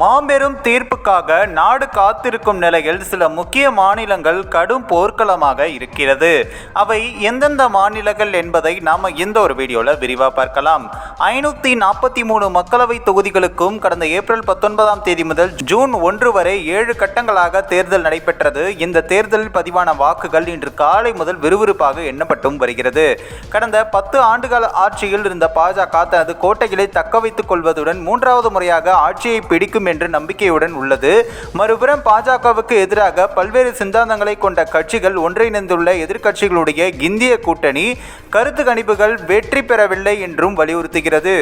மாபெரும் தீர்ப்புக்காக நாடு காத்திருக்கும் நிலையில் சில முக்கிய மாநிலங்கள் கடும் போர்க்களமாக இருக்கிறது. அவை எந்தெந்த மாநிலங்கள் என்பதை நாம் இந்த ஒரு வீடியோவில் விரிவாக பார்க்கலாம். ஐநூற்றி நாற்பத்தி மூணு மக்களவை தொகுதிகளுக்கும் கடந்த ஏப்ரல் பத்தொன்பதாம் தேதி முதல் ஜூன் ஒன்று வரை ஏழு கட்டங்களாக தேர்தல் நடைபெற்றது. இந்த தேர்தலில் பதிவான வாக்குகள் இன்று காலை முதல் விறுவிறுப்பாக எண்ணப்பட்டும் வருகிறது. கடந்த பத்து ஆண்டுகால ஆட்சியில் இருந்த பாஜக தனது கோட்டைகளை தக்க வைத்துக் கொள்வதுடன் மூன்றாவது முறையாக ஆட்சியை பிடிக்கும் என்று நம்பிக்கையுடன் உள்ளது. மறுபுறம் பாஜகவுக்கு எதிராக பல்வேறு சிந்தாந்தங்களை கொண்ட கட்சிகள் ஒன்றிணைந்துள்ள எதிர்க்கட்சிகளுடைய இந்திய கூட்டணி கருத்து கணிப்புகள் வெற்றி பெறவில்லை என்றும் வலியுறுத்துகிறது.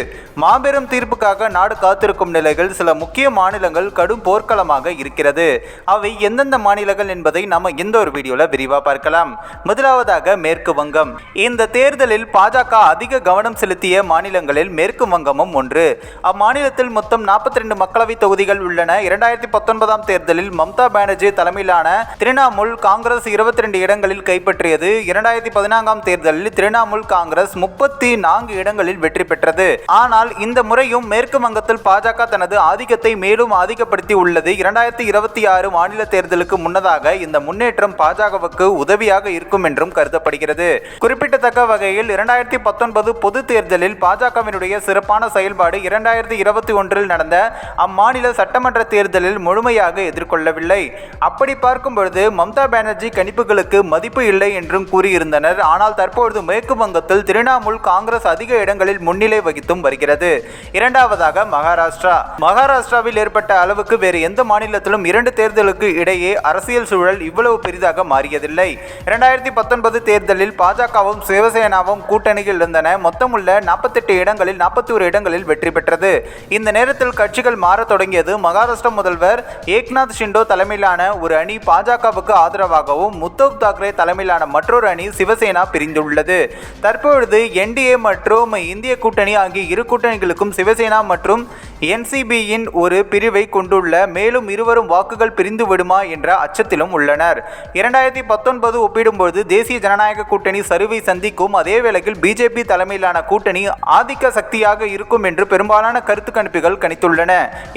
மாபெரும் தீர்ப்புக்காக நாடு காத்திருக்கும் நிலையில் சில முக்கிய மாநிலங்கள் கடும் போர்க்களமாக இருக்கிறது. அவை எந்தெந்த மாநிலங்கள் என்பதை நம்ம இந்த ஒரு வீடியோல விரிவா பார்க்கலாம். முதலாவதாக மேற்கு வங்கம். இந்த தேர்தலில் பாஜக அதிக கவனம் செலுத்திய மாநிலங்களில் மேற்கு வங்கமும் ஒன்று. அம்மாநிலத்தில் மொத்தம் 42 மக்களவை தொகுதிகள் உள்ளன. இரண்டாயிரத்தி பத்தொன்பதாம் தேர்தலில் மம்தா பானர்ஜி தலைமையிலான திரிணாமுல் காங்கிரஸ் 22 இடங்களில் கைப்பற்றியது. இரண்டாயிரத்தி பதினான்காம் தேர்தலில் திரிணாமுல் காங்கிரஸ் முப்பத்தி நான்கு இடங்களில் வெற்றி பெற்றது. ஆனால் இந்த முறையும் மேற்கு வங்கத்தில் பாஜக தனது ஆதிக்கத்தை மேலும் அதிகப்படுத்தி உள்ளது. இரண்டாயிரத்தி இருபத்தி ஆறு மாநில தேர்தலுக்கு முன்னதாக இந்த முன்னேற்றம் பாஜகவுக்கு உதவியாக இருக்கும் என்றும் கருதப்படுகிறது. குறிப்பிடத்தக்க வகையில் இரண்டாயிரத்தி பத்தொன்பது பொது தேர்தலில் பாஜகவினுடைய சிறப்பான செயல்பாடு இரண்டாயிரத்தி இருபத்தி ஒன்றில் நடந்த அம்மா அம்மாநில சட்டமன்ற தேர்தலில் முழுமையாக எதிர்கொள்ளவில்லை. அப்படி பார்க்கும் பொழுது மம்தா பானர்ஜி கணிப்புகளுக்கு மதிப்பு இல்லை என்றும் கூறியிருந்தனர். ஆனால் தற்பொழுது மேற்கு வங்கத்தில் திரிணாமுல் காங்கிரஸ் அதிக இடங்களில் முன்னிலை வகித்தும் வருகிறது. இரண்டாவதாக மகாராஷ்டிரா. மகாராஷ்டிராவில் ஏற்பட்ட அளவுக்கு வேறு எந்த மாநிலத்திலும் இரண்டு தேர்தலுக்கு இடையே அரசியல் சூழல் இவ்வளவு பெரிதாக மாறியதில்லை. இரண்டாயிரத்தி பத்தொன்பது தேர்தலில் பாஜகவும் சிவசேனாவும் கூட்டணியில் இருந்தன. மொத்தமுள்ள நாற்பத்தெட்டு இடங்களில் நாற்பத்தி ஒரு இடங்களில் வெற்றி பெற்றது. இந்த நேரத்தில் கட்சிகள் மாற தொடங்கியது. மகாராஷ்டிர முதல்வர் ஏக்நாத் ஷிண்டோ தலைமையிலான ஒரு அணி பாஜகவுக்கு ஆதரவாகவும் உத்தவ் தாக்கரே தலைமையிலான மற்றொரு அணி சிவசேனா பிரிந்துள்ளது. தற்பொழுது என்டிஏ மற்றும் இந்திய கூட்டணி ஆகிய இரு கூட்டணிகளுக்கும் சிவசேனா மற்றும் என்சிபியின் ஒரு பிரிவை கொண்டுள்ள மேலும் இருவரும் வாக்குகள் பிரிந்து விடுமா என்ற அச்சத்திலும் உள்ளனர். இரண்டாயிரத்தி பத்தொன்பது ஒப்பிடும்போது தேசிய ஜனநாயக கூட்டணி சரிவை சந்திக்கும் அதே வேளையில் பிஜேபி தலைமையிலான கூட்டணி ஆதிக்க சக்தியாக இருக்கும் என்று பெரும்பாலான கருத்து கணிப்புகள் கணித்துள்ளன.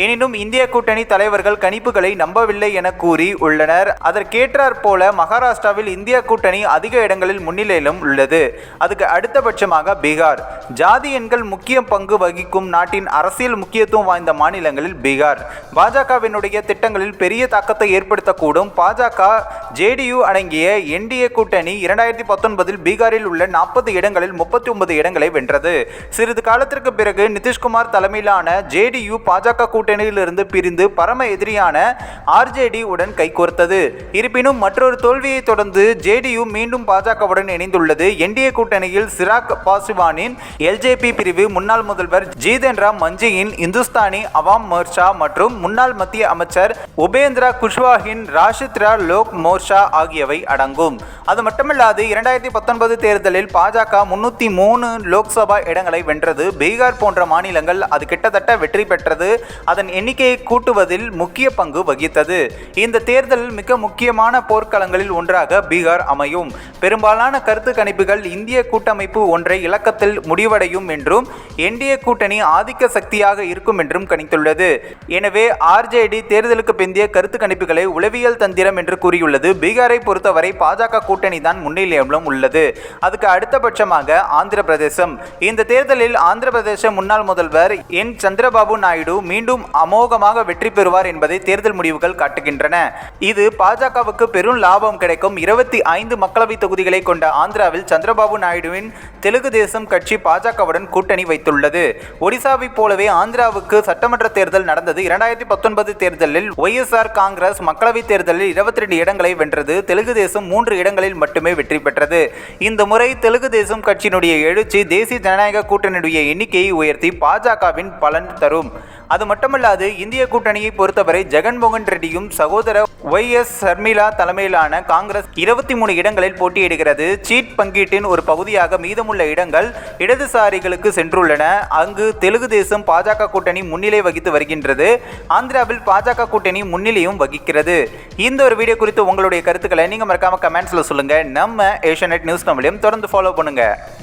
எனினும் இந்திய கூட்டணி தலைவர்கள் கணிப்புகளை நம்பவில்லை என கூறி உள்ளனர். அதற்கேற்றாற் போல மகாராஷ்டிராவில் இந்திய கூட்டணி அதிக இடங்களில் முன்னிலையிலும் உள்ளது. அதுக்கு அடுத்தபட்சமாக பீகார். ஜாதி எண்கள் முக்கிய பங்கு வகிக்கும் நாட்டின் அரசியல் முக்கியத்துவம் வாய்ந்த மாநிலங்களில் பீகார். பாஜகவினுடைய திட்டங்களில் பெரிய தாக்கத்தை ஏற்படுத்தக்கூடும். பாஜக ஜேடியு அடங்கிய என்டிஏ கூட்டணி இரண்டாயிரத்தி பத்தொன்பதில் பீகாரில் உள்ள நாற்பது இடங்களில் முப்பத்தி ஒன்பது இடங்களை வென்றது. சிறிது காலத்திற்கு பிறகு நிதிஷ்குமார் தலைமையிலான ஜேடியு பாஜக கூட்டணியிலிருந்து பிரிந்து பரம எதிரியான ஆர்ஜேடி உடன் கைகோர்த்தது இருப்பினும் மற்றொரு தோல்வியை தொடர்ந்து ஜேடியு மீண்டும் பாஜகவுடன் இணைந்துள்ளது. என்டிஏ கூட்டணியில் சிராக் பாஸ்வானின் எல்ஜேபி பிரிவு முன்னாள் முதல்வர் ஜீதன் ராம் மஞ்சியின் இந்துஸ்தானி அவாம் மோர்ச்சா மற்றும் முன்னாள் மத்திய அமைச்சர் உபேந்திரா குஷ்வாஹின் ராஷித்ரா லோக் மோர்ச்சா ஆகியவை அடங்கும். அது மட்டுமல்லாது இரண்டாயிரத்தி பத்தொன்பது தேர்தலில் பாஜக முன்னூற்றி மூணு லோக்சபா இடங்களை வென்றது. பீகார் போன்ற மாநிலங்கள் அது கிட்டத்தட்ட வெற்றி பெற்றது. அதன் எண்ணிக்கையை கூட்டுவதில் முக்கிய பங்கு வகித்தது. இந்த தேர்தலில் மிக முக்கியமான போர்க்களங்களில் ஒன்றாக பீகார் அமையும். பெரும்பாலான கருத்து கணிப்புகள் இந்திய கூட்டமைப்பு ஒன்றை இலக்கத்தில் முடிவடையும் என்றும் என்டிஏ கூட்டணி ஆதிக்க சக்தியாக இருக்கும் என்றும் கணித்துள்ளது. எனவே ஆர்ஜேடி தேர்தலுக்கு பிந்தைய கருத்து கணிப்புகளை உளவியல் தந்திரம் என்று கூறியுள்ளது. பீகாரை பொறுத்தவரை பாஜக கூட்டணி தான் முன்னிலையிலும் உள்ளது. அதுக்கு அடுத்தபட்சமாக ஆந்திர பிரதேசம். இந்த தேர்தலில் ஆந்திர பிரதேச முன்னாள் முதல்வர் என் சந்திரபாபு நாயுடு மீண்டும் அமோகமாக வெற்றி பெறுவார் என்பதை தேர்தல் முடிவுகள் காட்டுகின்றன. இது பாஜகவுக்கு பெரும் லாபம் கிடைக்கும். இருபத்தி ஐந்து மக்களவை தொகுதிகளை கொண்ட ஆந்திராவில் சந்திரபாபு நாயுடுவின் தெலுங்கு தேசம் கட்சி பாஜகவுடன் கூட்டணி வைத்துள்ளது. ஒடிசாவைப் போலவே ஆந்திராவுக்கு சட்டமன்ற தேர்தல் நடந்தது. இரண்டாயிரத்தி பத்தொன்பது தேர்தலில் ஒய்எஸ்ஆர் காங்கிரஸ் மக்களவைத் தேர்தலில் இருபத்தி ரெண்டு இடங்களை வென்றது. தெலுங்கு தேசம் மூன்று இடங்களில் மட்டுமே வெற்றி பெற்றது. இந்த முறை தெலுங்கு தேசம் கட்சியினுடைய எழுச்சி தேசிய ஜனநாயக கூட்டணியுடைய எண்ணிக்கையை உயர்த்தி பாஜகவின் பலன் தரும். அது மட்டுமல்லாது இந்திய கூட்டணியை பொறுத்தவரை ஜெகன்மோகன் ரெட்டியும் சகோதர ஒய் எஸ் சர்மிளா தலைமையிலான காங்கிரஸ் இருபத்தி மூணு இடங்களில் போட்டியிடுகிறது. சீட் பங்கீட்டின் ஒரு பகுதியாக மீதமுள்ள இடங்கள் இடதுசாரிகளுக்கு சென்றுள்ளன. அங்கு தெலுங்கு தேசம் பாஜக கூட்டணி முன்னிலை வகித்து வருகின்றது. ஆந்திராவில் பாஜக கூட்டணி முன்னிலையும் வகிக்கிறது. இந்த ஒரு வீடியோ குறித்து உங்களுடைய கருத்துக்களை நீங்கள் மறக்காம கமெண்ட்ஸில் சொல்லுங்கள் நம்ம ஏஷியநெட் நியூஸ் தமிழையும் தொடர்ந்து ஃபாலோ பண்ணுங்கள்